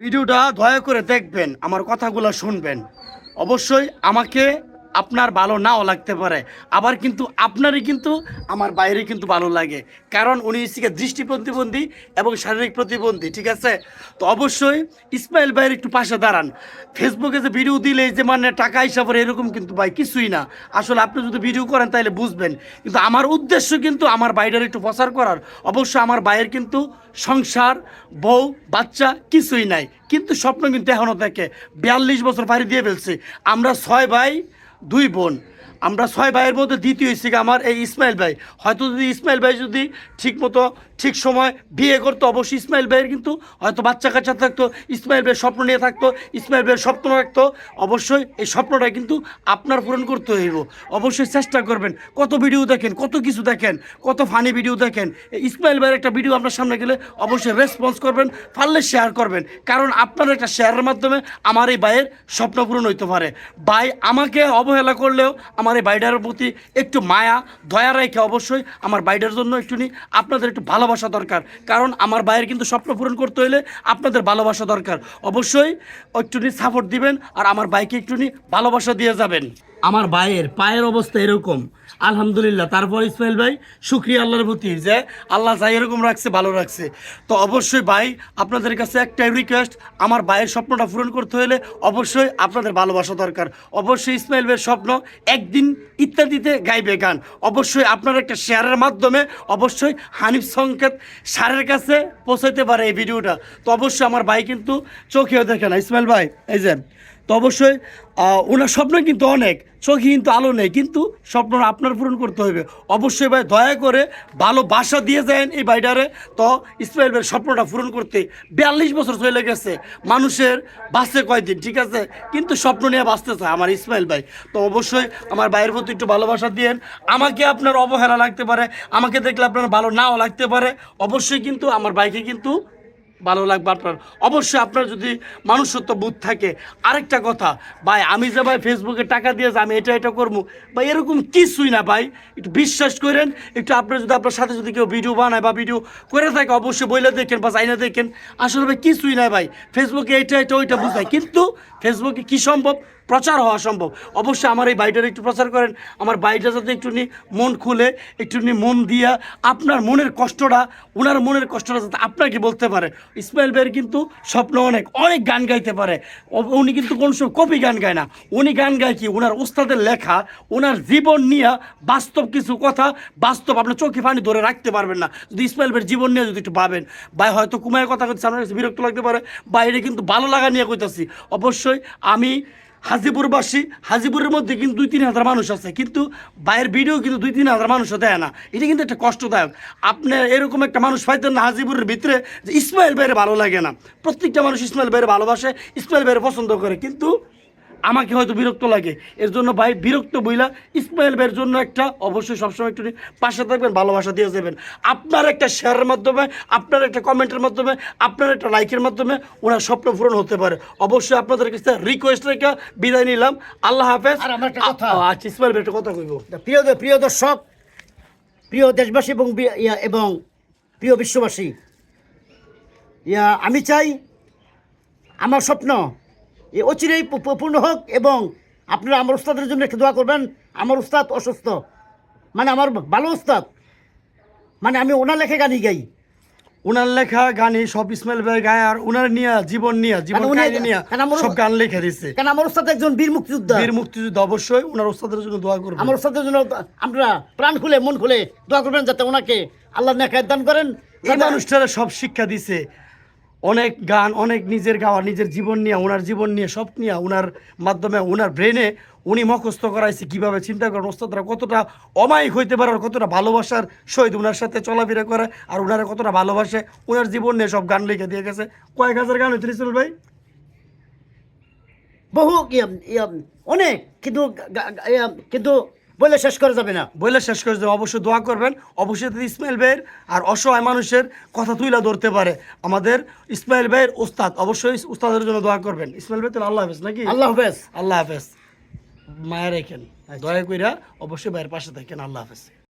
ভিডিওটা দয়া করে দেখবেন আমার কথাগুলো শুনবেন। অবশ্যই আমাকে আপনার ভালো নাও লাগতে পারে। আবার কিন্তু আপনারই কিন্তু আমার বাইরে কিন্তু ভালো লাগে। কারণ উনি হচ্ছে দৃষ্টি প্রতিবন্ধী এবং শারীরিক প্রতিবন্ধী, ঠিক আছে? তো অবশ্যই ইসমাইল ভাইয়ের একটু পাশে দাঁড়ান। ফেসবুকে যে ভিডিও দিলে যে মানে টাকা হিসাবে এরকম কিন্তু ভাই কিছুই না। আসলে আপনি যদি ভিডিও করেন তাহলে বুঝবেন। কিন্তু আমার উদ্দেশ্য কিন্তু আমার বাইরের একটু প্রচার করার। অবশ্য আমার বাইরের কিন্তু সংসার, বউ, বাচ্চা কিছুই নাই। কিন্তু স্বপ্ন কিন্তু এখনও দেখে। বিয়াল্লিশ বছর পাড়ি দিয়ে ফেলছে। আমরা ছয় ভাই দুই বোন। আমরা ছয় ভাইয়ের মধ্যে দ্বিতীয় গিয়ে আমার এই ইসমাইল ভাই। হয়তো যদি ইসমাইল ভাই যদি ঠিক মতো ঠিক সময় বিয়ে করতো, অবশ্যই ইসমাইল ভাইয়ের কিন্তু হয়তো বাচ্চা কাচ্চা থাকতো, ইসমাইল ভাইয়ের স্বপ্ন নিয়ে থাকতো, ইসমাইল ভাইয়ের স্বপ্ন রাখতো। অবশ্যই এই স্বপ্নটা কিন্তু আপনার পূরণ করতে হইব। অবশ্যই চেষ্টা করবেন। কত ভিডিও দেখেন, কত কিছু দেখেন, কত ফানি ভিডিও দেখেন। ইসমাইল ভাইয়ের একটা ভিডিও আপনার সামনে গেলে অবশ্যই রেসপন্স করবেন, পারলে শেয়ার করবেন। কারণ আপনার একটা শেয়ারের মাধ্যমে আমার এই ভাইয়ের স্বপ্ন পূরণ হইতে পারে। ভাই আমাকে অবহেলা করলেও আমার এই বাইডারের প্রতি একটু মায়া, দয়া রেখে অবশ্যই আমার বাইডার জন্য একটু নি, আপনাদের একটু ভালোবাসা দরকার। কারণ আমার ভাইয়ের কিন্তু স্বপ্ন পূরণ করতে হলে আপনাদের ভালোবাসা দরকার। অবশ্যই একটুনি সাপোর্ট দিবেন আর আমার বাইকে একটুনি ভালোবাসা দিয়ে যাবেন। আমার ভাইয়ের পায়ের অবস্থা এরকম। আলহামদুলিল্লাহ, তারপর ইসমাইল ভাই, শুক্রিয়া আল্লাহর প্রতি যে আল্লাহ যাই এরকম রাখছে, ভালো রাখছে। তো অবশ্যই ভাই, আপনাদের কাছে একটাই রিকোয়েস্ট আমার ভাইয়ের স্বপ্নটা পূরণ করতে হলে অবশ্যই আপনাদের ভালোবাসা দরকার। অবশ্যই ইসমাইল ভাইয়ের স্বপ্ন, একদিন ইত্যাদিতে গাইবে গান। অবশ্যই আপনার একটা শেয়ারের মাধ্যমে অবশ্যই হানিফ সংকেত সারের কাছে পৌঁছাইতে পারে এই ভিডিওটা। তো অবশ্যই আমার ভাই কিন্তু চোখেও দেখে না। ইসমাইল ভাই, এই যে তো অবশ্যই ওনার স্বপ্ন কিন্তু অনেক, চোখে কিন্তু আলো নেই, কিন্তু স্বপ্ন আপনার পূরণ করতে হবে। অবশ্যই ভাই, দয়া করে ভালো বাসা দিয়ে যায় এই বাইডারে তো ইসমাইল ভাইয়ের স্বপ্নটা পূরণ করতে বিয়াল্লিশ বছর চলে গেছে, মানুষের বাঁচে কয়দিন, ঠিক আছে? কিন্তু স্বপ্ন নিয়ে বাঁচতে চায় আমার ইসমাইল ভাই। তো অবশ্যই আমার ভাইয়ের প্রতি একটু ভালোবাসা দিয়েন। আমাকে আপনার অবহেলা লাগতে পারে, আমাকে দেখলে আপনার ভালো নাও লাগতে পারে। অবশ্যই কিন্তু আমার ভাইকে কিন্তু ভালো লাগবে আপনার। অবশ্যই আপনার যদি মানুষত্ব বুধ থাকে, আরেকটা কথা, ভাই, আমি যে ভাই ফেসবুকে টাকা দিয়ে আমি এটা এটা করব বা এরকম কিছুই না, ভাই। একটু বিশ্বাস করেন, একটু আপনার যদি আপনার সাথে যদি কেউ ভিডিও বানায় বা ভিডিও করে থাকে, অবশ্যই বইলে দেখেন বা চাইনা দেখেন। আসলে ভাই, কিছুই না, ভাই। ফেসবুকে এটা এটা, ওইটা বুঝায়। কিন্তু ফেসবুকে কি সম্ভব? প্রচার হওয়া সম্ভব। অবশ্যই আমার এই বাইটার একটু প্রচার করেন। আমার বাইটা যাতে একটু নি মন খুলে, একটু নি মন দিয়া আপনার মনের কষ্টটা ওনার মনের কষ্টটা যাতে আপনাকে বলতে পারে। ইসমাইল ভাইয়ের কিন্তু স্বপ্ন অনেক অনেক গান গাইতে পারে। উনি কিন্তু কোন সময় কপি গান গায় না। উনি গান গায় কি? ওনার ওস্তাদের লেখা ওনার জীবন নিয়ে বাস্তব কিছু কথা, বাস্তব আপনার চোখে পানি ধরে রাখতে পারবেন না। যদি ইসমাইল ভাইয়ের জীবন নিয়ে যদি একটু ভাবেন, ভাই হয়তো কুমায়ের কথা করছে আপনার বিরক্ত লাগতে পারে। বাইরে কিন্তু ভালো লাগা নিয়ে কইতাছি। অবশ্যই আমি হাজিপুরবাসী, হাজিপুরের মধ্যে কিন্তু দুই তিন হাজার মানুষ আছে, কিন্তু বাইরের ভিডিও কিন্তু দুই তিন হাজার মানুষও দেয় না। এটা কিন্তু একটা কষ্টদায়ক। আপনি এরকম একটা মানুষ পাইতেন না হাজিপুরের ভিতরে, যে ইসমাইল বাইরে ভালো লাগে না। প্রত্যেকটা মানুষ ইসমাইল বাইরে ভালোবাসে, ইসমাইল বাইরে পছন্দ করে। কিন্তু আমাকে হয়তো বিরক্ত লাগে। এর জন্য ভাই বিরক্ত বইলা ইসমাইল ভাইয়ের জন্য একটা অবশ্যই সবসময় একটু পাশে থাকবেন ভালোবাসা দিয়ে যাবেন। আপনার একটা শেয়ারের মাধ্যমে আপনার একটা কমেন্টের মাধ্যমে আপনার একটা লাইকের মাধ্যমে ওনার স্বপ্ন পূরণ হতে পারে। অবশ্যই আপনাদের কাছে রিকোয়েস্ট রেখে বিদায় নিলাম। আল্লাহ হাফেজ। আর আমার একটা কথা। আচ্ছা ইসমাইল ভাই একটা কথা কইব। প্রিয় প্রিয় দর্শক প্রিয় দেশবাসী এবং এবং প্রিয় বিশ্ববাসী ইয়া আমি চাই আমার স্বপ্ন এ অচিরেই পূর্ণ হোক এবং আপনারা আমার উস্তাদের জন্য একটু দোয়া করবেন। আমার উস্তাদ অসুস্থ। মানে আমার ভালো উস্তাদ। মানে আমি ওনার লেখে গানই গাই। ওনার লেখা গানই সব ইসমাইল ভাই গায় আর ওনার নিয়ে জীবন নিয়ে জীবন উনি- কাহিনী নিয়ে সব গান লিখে দিচ্ছে কেন আমার উস্তাদ একজন বীর মুক্তিযোদ্ধা? বীর মুক্তিযুদ্ধ অবশ্যই ওনার ওস্তাদের জন্য দোয়া করবেন। আমার উস্তাদের জন্য আপনারা প্রাণ খুলে মন খুলে দোয়া করবেন যাতে ওনাকে আল্লাহ নেখায় দান করেন। এই মানুষটারা সব শিক্ষা দিছে। অনেক গান, অনেক নিজের গাওয়া, নিজের জীবন নিয়ে, ওনার জীবন নিয়ে, সব নিয়ে ওনার মাধ্যমে, ওনার ব্রেনে উনি মুখস্থ করাইছে কীভাবে চিন্তা করেন। ওস্তাদরা কতটা অমায়িক হইতে পারে আর কতটা ভালোবাসার সহিত ওনার সাথে চলাফেরা করে, আর ওনারা কতটা ভালোবাসে, ওনার জীবন নিয়ে সব গান লিখে দিয়ে গেছে। কয়েক হাজার গান হয়েছিল ইসমাইল ভাই? বহু অনেক, কিন্তু কিন্তু বলে শেষ করা যাবে না। বলে শেষ করে যাবে অবশ্যই দোয়া করবেন। অবশ্যই ইসমাইল ভাইয়ের আর অসহায় মানুষের কথা তুইলা ধরতে পারে। আমাদের ইসমাইল ভাইয়ের ওস্তাদ অবশ্যই উস্তাদের জন্য দোয়া করবেন। ইসমাইল ভাই তাহলে আল্লাহ হাফেজ নাকি? আল্লাহ হাফেজ। আল্লাহ হাফেজ। মায়ের রেখেন। দয়া কইরা অবশ্যই ভাইয়ের পাশে থাকেন। আল্লাহ হাফেজ।